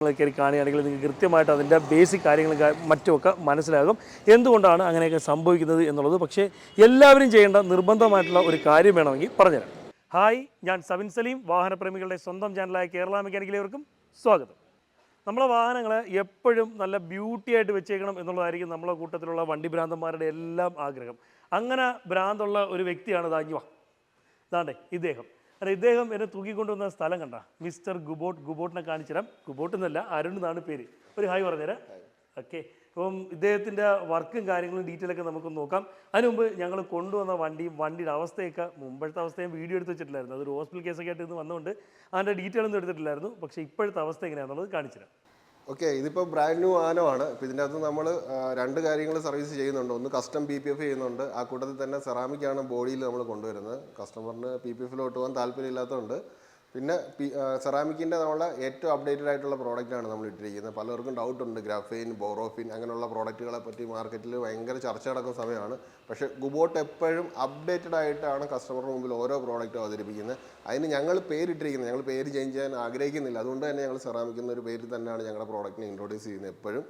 കയറി കാണുകയാണെങ്കിൽ നിങ്ങൾക്ക് കൃത്യമായിട്ട് അതിന്റെ ബേസിക് കാര്യങ്ങളും മറ്റുമൊക്കെ മനസ്സിലാകും. എന്തുകൊണ്ടാണ് അങ്ങനെയൊക്കെ സംഭവിക്കുന്നത് എന്നുള്ളത്? പക്ഷേ എല്ലാവരും ചെയ്യേണ്ട നിർബന്ധമായിട്ടുള്ള ഒരു കാര്യം വേണമെങ്കിൽ പറഞ്ഞുതരാം. ഹായ് ഞാൻ സവിൻ സലീം വാഹനപ്രേമികളുടെ സ്വന്തം ചാനലായ കേരള മെക്കാനിക്കലേവർക്കും സ്വാഗതം. നമ്മളെ വാഹനങ്ങൾ എപ്പോഴും നല്ല ബ്യൂട്ടി ആയിട്ട് വെച്ചേക്കണം എന്നുള്ളതായിരിക്കും നമ്മളെ കൂട്ടത്തിലുള്ള വണ്ടി ഭ്രാന്തന്മാരുടെ എല്ലാം ആഗ്രഹം. അങ്ങനെ ഭ്രാന്തുള്ള ഒരു വ്യക്തിയാണ് ദാഞ്ഞുവ ദാണ്ടേ ഇദ്ദേഹം. അല്ല ഇദ്ദേഹം എന്നെ തൂക്കിക്കൊണ്ടുവന്ന സ്ഥലം കണ്ട. മിസ്റ്റർ ഗുബോട്ട് ഗുബോട്ടിനെ കാണിച്ചുതരാം. ഗുബോട്ട് എന്നല്ല അരുൺ എന്നാണ് പേര്. ഒരു ഹായ് പറഞ്ഞുതരാം. ഓക്കെ. അപ്പം ഇദ്ദേഹത്തിന്റെ വർക്കും കാര്യങ്ങളും ഡീറ്റെയിൽ ഒക്കെ നമുക്ക് നോക്കാം. അതിന് മുമ്പ് ഞങ്ങൾ കൊണ്ടുവന്ന വണ്ടിയും വണ്ടിയുടെ അവസ്ഥയൊക്കെ മുമ്പഴത്തെ അവസ്ഥയും വീഡിയോ എടുത്ത് വെച്ചിട്ടില്ലായിരുന്നു. അതൊരു ഹോസ്പിറ്റൽ കേസൊക്കെ ആയിട്ട് ഇന്ന് വന്നുകൊണ്ട് അതിന്റെ ഡീറ്റെയിൽ ഒന്നും എടുത്തിട്ടില്ലായിരുന്നു. പക്ഷേ ഇപ്പോഴത്തെ അവസ്ഥ എങ്ങനെയാണെന്നുള്ളത് കാണിച്ചുതരാം. ഓക്കെ ഇതിപ്പോൾ ബ്രാൻഡ് ന്യൂ ആനമാണ് ഇപ്പോൾ ഇതിന്റെ അകത്ത് നമ്മൾ രണ്ട് കാര്യങ്ങൾ സർവീസ് ചെയ്യുന്നുണ്ട്. ഒന്ന് കസ്റ്റം പി പി എഫ് ചെയ്യുന്നുണ്ട്. ആ കൂട്ടത്തിൽ തന്നെ സെറാമിക്കാണ് ബോഡിയിൽ നമ്മൾ കൊണ്ടുവരുന്നത്. കസ്റ്റമറിന് പി പി എഫിലോട്ട് പോകാൻ താല്പര്യമില്ലാത്തതുകൊണ്ട് പിന്നെ സെറാമിക്കിന്റെ നമ്മളെ ഏറ്റവും അപ്ഡേറ്റഡ് ആയിട്ടുള്ള പ്രോഡക്റ്റാണ് നമ്മൾ ഇട്ടിരിക്കുന്നത്. പലർക്കും ഡൗട്ട് ഉണ്ട്. ഗ്രാഫീൻ ബോറോഫിൻ അങ്ങനെയുള്ള പ്രോഡക്റ്റുകളെ പറ്റി മാർക്കറ്റിൽ ഭയങ്കര ചർച്ച നടക്കുന്ന സമയമാണ്. പക്ഷേ ഗുബോട്ട് എപ്പോഴും അപ്ഡേറ്റഡ് ആയിട്ടാണ് കസ്റ്റമറിന് മുമ്പിൽ ഓരോ പ്രോഡക്റ്റും അവതരിപ്പിക്കുന്നത്. അതിന് ഞങ്ങൾ പേരിട്ടിരിക്കുന്നത്. ഞങ്ങൾ പേര് ചേഞ്ച് ചെയ്യാൻ ആഗ്രഹിക്കുന്നില്ല. അതുകൊണ്ട് തന്നെ ഞങ്ങൾ സെറാമിക്കുന്ന ഒരു പേരിൽ തന്നെയാണ് ഞങ്ങളുടെ പ്രോഡക്റ്റിനെ ഇൻട്രൊഡ്യൂസ് ചെയ്യുന്നത് എപ്പോഴും.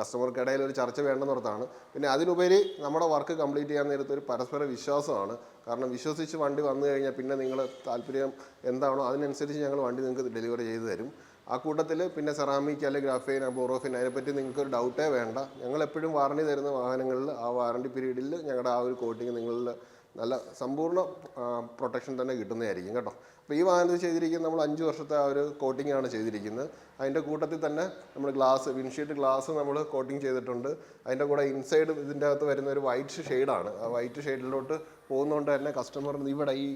കസ്റ്റമർക്കിടയിൽ ഒരു ചർച്ച വേണ്ടെന്നോർത്താണ്. പിന്നെ അതിനുപരി നമ്മുടെ വർക്ക് കംപ്ലീറ്റ് ചെയ്യാൻ നേരത്തെ ഒരു പരസ്പര വിശ്വാസമാണ്. കാരണം വിശ്വസിച്ച് വണ്ടി വന്നു കഴിഞ്ഞാൽ പിന്നെ നിങ്ങൾ താല്പര്യം എന്താണോ അതിനനുസരിച്ച് ഞങ്ങൾ വണ്ടി നിങ്ങൾക്ക് ഡെലിവറി ചെയ്തു തരും. ആ കൂട്ടത്തിൽ പിന്നെ സെറാമിക് അല്ലെങ്കിൽ ഗ്രാഫൈൻ ബോറോഫിൻ അതിനെപ്പറ്റി നിങ്ങൾക്ക് ഒരു ഡൗട്ടേ വേണ്ട. ഞങ്ങൾ എപ്പോഴും വാറണ്ടി തരുന്ന വാഹനങ്ങളിൽ ആ വാറണ്ടി പീരീഡിൽ ഞങ്ങളുടെ ആ ഒരു കോട്ടിങ് നിങ്ങളിൽ നല്ല സമ്പൂർണ പ്രൊട്ടക്ഷൻ തന്നെ കിട്ടുന്നതായിരിക്കും കേട്ടോ. അപ്പോൾ ഈ വാഹനത്തിൽ ചെയ്തിരിക്കുന്ന നമ്മൾ അഞ്ച് വർഷത്തെ ആ ഒരു കോട്ടിംഗ് ആണ് ചെയ്തിരിക്കുന്നത്. അതിന്റെ കൂട്ടത്തിൽ തന്നെ നമ്മൾ ഗ്ലാസ് വിൻഷീറ്റ് ഗ്ലാസ് നമ്മൾ കോട്ടിംഗ് ചെയ്തിട്ടുണ്ട്. അതിന്റെ കൂടെ ഇൻസൈഡ് ഇതിന്റെ അകത്ത് വരുന്ന ഒരു വൈറ്റ് ഷെയ്ഡാണ് ആ വൈറ്റ് ഷെയ്ഡിലോട്ട് പോകുന്നതുകൊണ്ട് തന്നെ കസ്റ്റമറിന് ഇവിടെ ഈ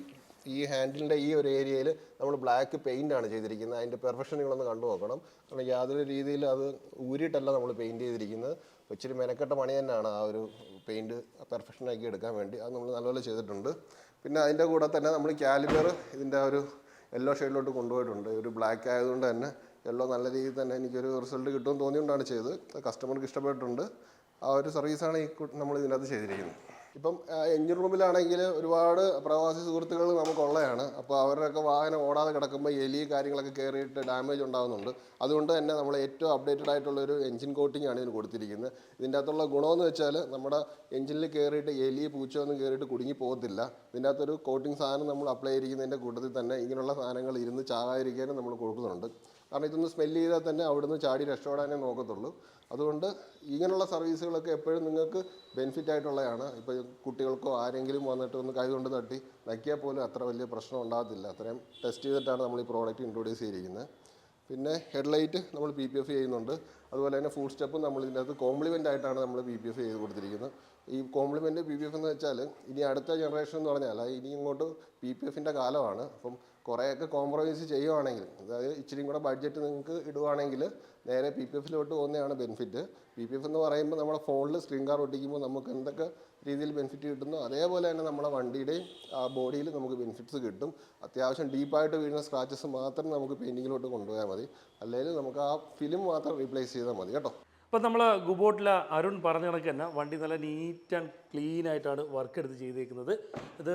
ഈ ഹാൻഡിലിന്റെ ഈ ഒരു ഏരിയയിൽ നമ്മൾ ബ്ലാക്ക് പെയിന്റ് ആണ് ചെയ്തിരിക്കുന്നത്. അതിന്റെ പെർഫെക്ഷൻ നിങ്ങളൊന്ന് കണ്ടു നോക്കണം. കാരണം യാതൊരു രീതിയിൽ അത് ഊരിയിട്ടല്ല നമ്മൾ പെയിന്റ് ചെയ്തിരിക്കുന്നത്. ഇച്ചിരി മെനക്കെട്ട പണി തന്നെയാണ് ആ ഒരു പെയിന്റ് പെർഫെക്ഷനാക്കി എടുക്കാൻ വേണ്ടി. അത് നമ്മൾ നല്ലപോലെ ചെയ്തിട്ടുണ്ട്. പിന്നെ അതിന്റെ കൂടെ തന്നെ നമ്മൾ കാലിബർ ഇതിന്റെ ഒരു യെല്ലോ ഷെയ്ഡിലോട്ട് കൊണ്ടുപോയിട്ടുണ്ട്. ഒരു ബ്ലാക്ക് ആയതുകൊണ്ട് തന്നെ യെല്ലോ നല്ല രീതിയിൽ തന്നെ എനിക്കൊരു റിസൾട്ട് കിട്ടുമെന്ന് തോന്നിയുകൊണ്ടാണ് ചെയ്തത്. കസ്റ്റമർക്ക് ഇഷ്ടപ്പെട്ടിട്ടുണ്ട്. ആ ഒരു സർവീസാണ് ഈ നമ്മൾ ഇതിനകത്ത് ചെയ്തിരിക്കുന്നത്. ഇപ്പം എഞ്ചിൻ റൂമിലാണെങ്കിൽ ഒരുപാട് പ്രവാസി സുഹൃത്തുക്കൾ നമുക്കുള്ളതാണ് അപ്പോൾ അവരുടെയൊക്കെ വാഹനം ഓടാതെ കിടക്കുമ്പോൾ എലി കാര്യങ്ങളൊക്കെ കയറിയിട്ട് ഡാമേജ് ഉണ്ടാകുന്നുണ്ട് അതുകൊണ്ട് തന്നെ നമ്മൾ ഏറ്റവും അപ്ഡേറ്റഡ് ആയിട്ടുള്ള ഒരു എഞ്ചിൻ കോട്ടിംഗ് ആണ് ഇതിന് കൊടുത്തിരിക്കുന്നത്. ഇതിന്റെ അകത്തുള്ള ഗുണമെന്ന് വെച്ചാൽ നമ്മുടെ എഞ്ചിനിൽ കയറിയിട്ട് എലി പൂച്ച ഒന്നും കയറിയിട്ട് കുടുങ്ങി പോകത്തില്ല. ഇതിന്റെ അകത്തൊരു കോട്ടിംഗ് സാധനം നമ്മൾ അപ്ലൈ ചെയ്തിരിക്കുന്നതിന്റെ കൂട്ടത്തിൽ തന്നെ ഇങ്ങനെയുള്ള സാധനങ്ങൾ ഇരുന്ന് ചാകാതിരിക്കാനും നമ്മൾ കൊടുക്കുന്നുണ്ട്. കാരണം ഇതൊന്ന് സ്മെല്ല് ചെയ്താൽ തന്നെ അവിടുന്ന് ചാടി രക്ഷപ്പെടാനേ നോക്കത്തുള്ളൂ. അതുകൊണ്ട് ഇങ്ങനെയുള്ള സർവീസുകളൊക്കെ എപ്പോഴും നിങ്ങൾക്ക് ബെനിഫിറ്റ് ആയിട്ടുള്ളതാണ്. ഇപ്പോൾ കുട്ടികൾക്കോ ആരെങ്കിലും വന്നിട്ട് ഒന്ന് കൈ കൊണ്ട് തട്ടി നക്കിയാൽ പോലും അത്ര വലിയ പ്രശ്നം ഉണ്ടാകത്തില്ല. അത്രയും ടെസ്റ്റ് ചെയ്തിട്ടാണ് നമ്മൾ ഈ പ്രോഡക്റ്റ് ഇൻട്രൊഡ്യൂസ് ചെയ്തിരിക്കുന്നത്. പിന്നെ ഹെഡ്ലൈറ്റ് നമ്മൾ പി പി എഫ് ചെയ്യുന്നുണ്ട്. അതുപോലെ തന്നെ ഫുഡ് സ്റ്റെപ്പും നമ്മൾ ഇതിന്റെ അകത്ത് കോംപ്ലിമെന്റ് ആയിട്ടാണ് നമ്മൾ പി പി എഫ് ചെയ്ത് കൊടുത്തിരിക്കുന്നത്. ഈ കോംപ്ലിമെന്റ് പി പി എഫ് എന്ന് വെച്ചാൽ ഇനി അടുത്ത ജനറേഷൻ എന്ന് പറഞ്ഞാൽ ഇനി ഇങ്ങോട്ട് പി പി എഫിന്റെ കാലമാണ്. അപ്പം കുറേയൊക്കെ കോംപ്രമൈസ് ചെയ്യുവാണെങ്കിൽ അതായത് ഇച്ചിരി കൂടെ ബഡ്ജറ്റ് നിങ്ങൾക്ക് ഇടുവാണെങ്കിൽ നേരെ പി പി എഫിലോട്ട് പോകുന്നതാണ് ബെനിഫിറ്റ് പി പി എഫ് എന്ന് പറയുമ്പോൾ നമ്മുടെ ഫോണിൽ സ്ക്രീൻ കാർഡ് ഒട്ടിക്കുമ്പോൾ നമുക്ക് എന്തൊക്കെ രീതിയിൽ ബെനിഫിറ്റ് കിട്ടുന്നു അതേപോലെ തന്നെ നമ്മുടെ വണ്ടിയുടെയും ബോഡിയിൽ നമുക്ക് ബെനിഫിറ്റ്സ് കിട്ടും. അത്യാവശ്യം ഡീപ്പായിട്ട് വീഴുന്ന സ്ക്രാച്ചസ് മാത്രം നമുക്ക് പെയിന്റിങ്ങിലോട്ട് കൊണ്ടുപോയാൽ മതി. അല്ലെങ്കിൽ നമുക്ക് ആ ഫിലിം മാത്രം റീപ്ലേസ് ചെയ്താൽ മതി കേട്ടോ. ഇപ്പം നമ്മൾ ഗുബോട്ടിലെ അരുൺ പറഞ്ഞ കണക്ക് തന്നെ വണ്ടി നല്ല നീറ്റ് ആൻഡ് ക്ലീൻ ആയിട്ടാണ് വർക്ക് എടുത്ത് ചെയ്തേക്കുന്നത്. ഇത്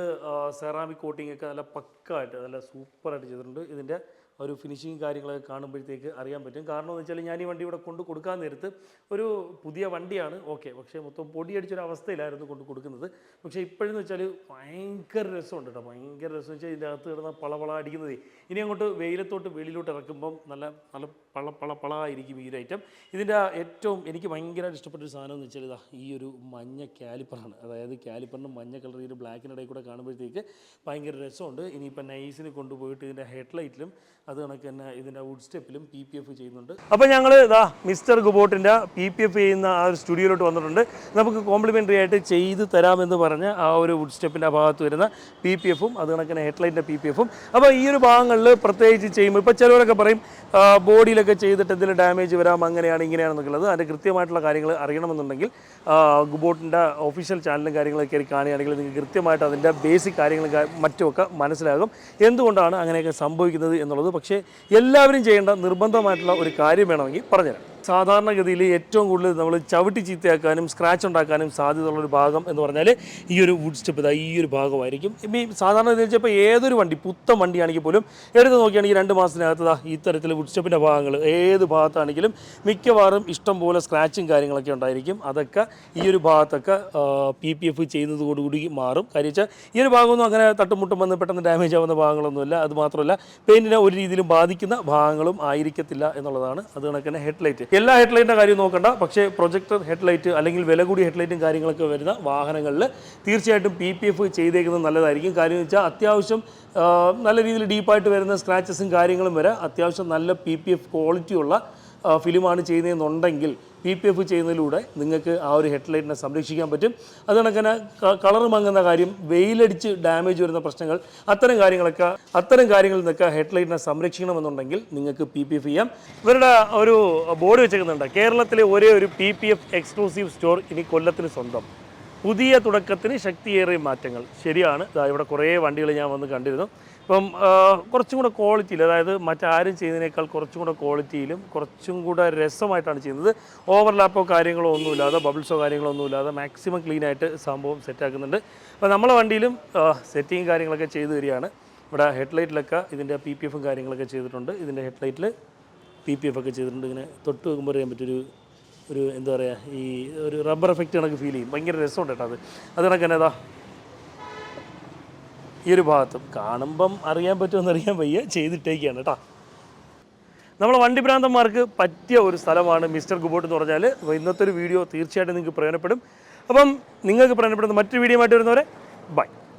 സെറാമിക് കോട്ടിംഗ് ഒക്കെ നല്ല പക്കായിട്ട് നല്ല സൂപ്പറായിട്ട് ചെയ്തിട്ടുണ്ട്. ഇതിന്റെ ഒരു ഫിനിഷിങ് കാര്യങ്ങളൊക്കെ കാണുമ്പോഴത്തേക്ക് അറിയാൻ പറ്റും. കാരണം എന്ന് വെച്ചാൽ ഞാൻ ഈ വണ്ടി ഇവിടെ കൊണ്ട് കൊടുക്കാൻ നേരത്ത് ഒരു പുതിയ വണ്ടിയാണ്. ഓക്കെ പക്ഷേ മൊത്തം പൊടിയടിച്ചൊരു അവസ്ഥയിലായിരുന്നു കൊണ്ട് കൊടുക്കുന്നത്. പക്ഷേ ഇപ്പോഴെന്ന് വെച്ചാൽ ഭയങ്കര രസമുണ്ട് കേട്ടോ ഭയങ്കര രസം വെച്ചാൽ ഇതിന്റെ അകത്ത് കിടന്ന പളപള അടിക്കുന്നതേ. ഇനി അങ്ങോട്ട് വെയിലത്തോട്ട് വെളിയിലോട്ട് ഇറക്കുമ്പം നല്ല നല്ല പള പള പള ആയിരിക്കും ഈ ഒരു ഐറ്റം ഇതിന്റെ ഏറ്റവും എനിക്ക് ഭയങ്കരമായിട്ട് ഇഷ്ടപ്പെട്ട ഒരു സാധനം എന്ന് വെച്ചാൽ ഇതാ ഈ ഒരു മഞ്ഞ കാലിപ്പറാണ്. അതായത് കാലിപ്പറിന് മഞ്ഞ കളർ ഈ ഒരു ബ്ലാക്കിനിടയിൽ കൂടെ കാണുമ്പോഴത്തേക്ക് ഭയങ്കര രസമുണ്ട്. ഇനിയിപ്പോൾ നൈസിന് കൊണ്ടുപോയിട്ട് ഇതിന്റെ ഹെഡ്ലൈറ്റിലും അത് കണക്ക് തന്നെ ഇതിന്റെ വുഡ് സ്റ്റെപ്പിലും പി പി എഫ് ചെയ്യുന്നുണ്ട്. അപ്പോൾ ഞങ്ങൾ ഇതാ മിസ്റ്റർ ഗുബോട്ടിന്റെ പി പി എഫ് ചെയ്യുന്ന ആ ഒരു സ്റ്റുഡിയോയിലോട്ട് വന്നിട്ടുണ്ട്. നമുക്ക് കോംപ്ലിമെന്ററി ആയിട്ട് ചെയ്ത് തരാമെന്ന് പറഞ്ഞ് ആ ഒരു വുഡ് സ്റ്റെപ്പിന്റെ ഭാഗത്ത് വരുന്ന പി പി എഫും അത് കണക്കിന് ഹെഡ്ലൈറ്റിന്റെ പി പി എഫും അപ്പോൾ ഈ ഒരു ഭാഗങ്ങളിൽ പ്രത്യേകിച്ച് ചെയ്യുമ്പോൾ ഇപ്പോൾ ചിലവരൊക്കെ പറയും ബോഡിയിലൊക്കെ ചെയ്തിട്ട് എന്തെങ്കിലും ഡാമേജ് വരാം അങ്ങനെയാണ് ഇങ്ങനെയാണെന്നൊക്കെ ഉള്ളത്. അതിന്റെ കൃത്യമായിട്ടുള്ള കാര്യങ്ങൾ അറിയണമെന്നുണ്ടെങ്കിൽ ഗുബോട്ടിന്റെ ഒഫീഷ്യൽ ചാനലും കാര്യങ്ങളൊക്കെ കയറി കാണുകയാണെങ്കിൽ നിങ്ങൾക്ക് കൃത്യമായിട്ട് അതിന്റെ ബേസിക് കാര്യങ്ങളും മറ്റുമൊക്കെ മനസ്സിലാകും. എന്തുകൊണ്ടാണ് അങ്ങനെയൊക്കെ സംഭവിക്കുന്നത് എന്നുള്ളത് പക്ഷേ എല്ലാവരും ചെയ്യേണ്ട നിർബന്ധമായിട്ടുള്ള ഒരു കാര്യം വേണമെങ്കിൽ പറഞ്ഞുതരാം. സാധാരണഗതിയിൽ ഏറ്റവും കൂടുതൽ നമ്മൾ ചവിട്ടി ചീത്തയാക്കാനും സ്ക്രാച്ച് ഉണ്ടാക്കാനും സാധ്യതയുള്ള ഒരു ഭാഗം എന്ന് പറഞ്ഞാൽ ഈ ഒരു വുഡ് സ്റ്റെപ്പ് ഇതാ ഈ ഒരു ഭാഗമായിരിക്കും. ഇപ്പം ഈ സാധാരണ വെച്ചപ്പോൾ ഏതൊരു വണ്ടി പുത്തൻ വണ്ടിയാണെങ്കിൽ പോലും എടുത്ത് നോക്കുകയാണെങ്കിൽ രണ്ട് മാസത്തിനകത്ത് ദാ ഈ തരത്തിൽ വുഡ് സ്റ്റെപ്പിന്റെ ഭാഗങ്ങൾ ഏത് ഭാഗത്താണെങ്കിലും മിക്കവാറും ഇഷ്ടം പോലെ സ്ക്രാച്ചും കാര്യങ്ങളൊക്കെ ഉണ്ടായിരിക്കും. അതൊക്കെ ഈ ഒരു ഭാഗത്തൊക്കെ പി പി എഫ് ചെയ്യുന്നതോടുകൂടി മാറും. കാര്യം വെച്ചാൽ ഈ ഒരു ഭാഗമൊന്നും അങ്ങനെ തട്ടുമുട്ടും വന്ന് പെട്ടെന്ന് ഡാമേജ് ആവുന്ന ഭാഗങ്ങളൊന്നുമില്ല. അത് മാത്രമല്ല പെയിന്റിനെ ഒരു രീതിയിലും ബാധിക്കുന്ന ഭാഗങ്ങളും ആയിരിക്കത്തില്ല എന്നുള്ളതാണ്. അത് കണക്ക് തന്നെ ഹെഡ്ലൈറ്റ് എല്ലാ ഹെഡ്ലൈറ്റിന്റെ കാര്യം നോക്കണ്ട. പക്ഷേ പ്രൊജക്ടർ ഹെഡ്ലൈറ്റ് അല്ലെങ്കിൽ വില കൂടിയ ഹെഡ്ലൈറ്റും കാര്യങ്ങളൊക്കെ വരുന്ന വാഹനങ്ങളിൽ തീർച്ചയായിട്ടും പി പി എഫ് ചെയ്തേക്കുന്നത് നല്ലതായിരിക്കും. കാര്യം വെച്ചാൽ അത്യാവശ്യം നല്ല രീതിയിൽ ഡീപ്പായിട്ട് വരുന്ന സ്ക്രാച്ചസും കാര്യങ്ങളും വരെ അത്യാവശ്യം നല്ല പി പി എഫ് ക്വാളിറ്റിയുള്ള ഫിലിമാണ് ചെയ്യുന്നതെന്നുണ്ടെങ്കിൽ പി പി എഫ് ചെയ്യുന്നതിലൂടെ നിങ്ങൾക്ക് ആ ഒരു ഹെഡ്ലൈറ്റിനെ സംരക്ഷിക്കാൻ പറ്റും. അത് കണക്കിന് കളർ മങ്ങുന്ന കാര്യം വെയിലടിച്ച് ഡാമേജ് വരുന്ന പ്രശ്നങ്ങൾ അത്തരം കാര്യങ്ങളൊക്കെ അത്തരം കാര്യങ്ങളിൽ നിന്നൊക്കെ ഹെഡ്ലൈറ്റിനെ സംരക്ഷിക്കണമെന്നുണ്ടെങ്കിൽ നിങ്ങൾക്ക് പി പി എഫ് ചെയ്യാം. ഇവരുടെ ഒരു ബോർഡ് വെച്ചേക്കുന്നുണ്ട്. കേരളത്തിലെ ഒരേ ഒരു P P F exclusive store ഇനി കൊല്ലത്തിന് സ്വന്തം. പുതിയ തുടക്കത്തിന് ശക്തിയേറിയ മാറ്റങ്ങൾ. ശരിയാണ്. ഇവിടെ കുറേ വണ്ടികൾ ഞാൻ വന്ന് കണ്ടിരുന്നു. ഇപ്പം കുറച്ചും കൂടെ ക്വാളിറ്റിയിൽ അതായത് മറ്റാരും ചെയ്യുന്നതിനേക്കാൾ കുറച്ചും കൂടെ ക്വാളിറ്റിയിലും കുറച്ചും കൂടെ രസമായിട്ടാണ് ചെയ്യുന്നത്. ഓവർലാപ്പോ കാര്യങ്ങളോ ഒന്നുമില്ലാതെ ബബിൾസോ കാര്യങ്ങളോ ഒന്നുമില്ലാതെ മാക്സിമം ക്ലീൻ ആയിട്ട് സംഭവം സെറ്റാക്കുന്നുണ്ട് അപ്പോൾ നമ്മളെ വണ്ടിയിലും സെറ്റിങ് കാര്യങ്ങളൊക്കെ ചെയ്തു തരികയാണ്. ഇവിടെ ഹെഡ്ലൈറ്റിലൊക്കെ ഇതിന്റെ പി പി എഫും കാര്യങ്ങളൊക്കെ ചെയ്തിട്ടുണ്ട്. ഇതിന്റെ ഹെഡ്ലൈറ്റിൽ പി പി എഫ് ഒക്കെ ചെയ്തിട്ടുണ്ട്. ഇങ്ങനെ തൊട്ട് വെക്കുമ്പോൾ അറിയാൻ പറ്റൊരു ഒരു എന്താ പറയുക ഈ ഒരു റബ്ബർ എഫക്റ്റ് കണക്ക് ഫീൽ ചെയ്യും. ഭയങ്കര രസമുണ്ട് കേട്ടോ അത്. അത് കണക്ക് തന്നെ ഈ ഒരു ഭാഗത്തും കാണുമ്പം അറിയാൻ പറ്റുമെന്ന് അറിയാൻ വയ്യ ചെയ്തിട്ടേക്കാണ് കേട്ടോ. നമ്മൾ വണ്ടി ഭ്രാന്തന്മാർക്ക് പറ്റിയ ഒരു സ്ഥലമാണ് മിസ്റ്റർ ഗുബോട്ട് എന്ന് പറഞ്ഞാൽ അപ്പോൾ ഇന്നത്തെ ഒരു വീഡിയോ തീർച്ചയായിട്ടും നിങ്ങൾക്ക് പ്രയോജനപ്പെടും. അപ്പം നിങ്ങൾക്ക് പ്രയോജനപ്പെടുന്ന മറ്റൊരു വീഡിയോ ആയിട്ട് വരുന്നവരെ ബൈ